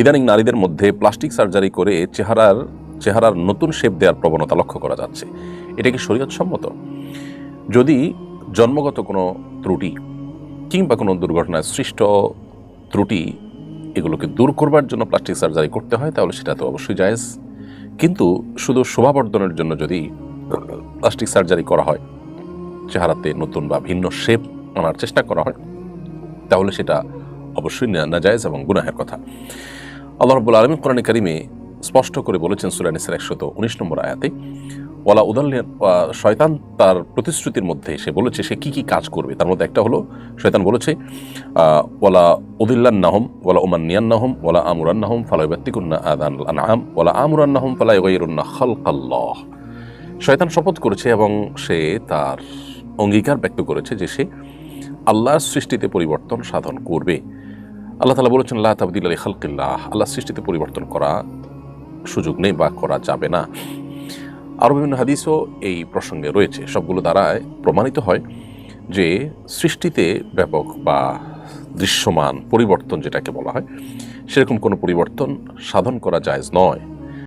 ইদানিং নারীদের মধ্যে প্লাস্টিক সার্জারি করে চেহারার চেহারার নতুন শেপ দেওয়ার প্রবণতা লক্ষ্য করা যাচ্ছে। এটা কি শরীয়তসম্মত? যদি জন্মগত কোনো ত্রুটি কিংবা কোনো দুর্ঘটনায় সৃষ্ট ত্রুটি এগুলোকে দূর করবার জন্য প্লাস্টিক সার্জারি করতে হয়, তাহলে সেটা তো অবশ্যই জায়েজ। কিন্তু শুধু শোভাবর্ধনের জন্য যদি প্লাস্টিক সার্জারি করা হয়, চেহারাতে নতুন বা ভিন্ন শেপ আনার চেষ্টা করা হয়, তাহলে সেটা অবশ্যই নাজায়েজ এবং গুনাহের কথা। আল্লাহ রব্বুল আলমী কোরআন কারিমে স্পষ্ট করে বলেছেন সুরানিসের একশত উনিশ নম্বর আয়াতে, ওয়ালা উদাল্লিয়ান শয়তান তার প্রতিশ্রুতির মধ্যে সে বলেছে সে কি কি কাজ করবে। তার মধ্যে একটা হলো, শয়তান বলেছে ওয়ালা উদিল্লান নাহম ওয়ালা ওমান নিয়ান নাহম ওয়ালা আমুরান নাহম ফালাইবাত্তিকুন্না আদান আনাম ওয়ালা আমুরান নাহম ফালাই ওয়াইরুন্না খালকাল্লাহ। শয়তান শপথ করেছে এবং সে তার অঙ্গীকার ব্যক্ত করেছে যে সে আল্লাহর সৃষ্টিতে পরিবর্তন সাধন করবে। আল্লাহ তালা বলেছেন আল্লাহ তাবদিল আলী খালকিল্লাহ আল্লাহ সৃষ্টিতে পরিবর্তন করা সুযোগ নেই বা করা যাবে না। আরও বিভিন্ন হাদিসও এই প্রসঙ্গে রয়েছে। সবগুলো দ্বারায় প্রমাণিত হয় যে সৃষ্টিতে ব্যাপক বা দৃশ্যমান পরিবর্তন যেটাকে বলা হয়, সেরকম কোনো পরিবর্তন সাধন করা যায় নয়।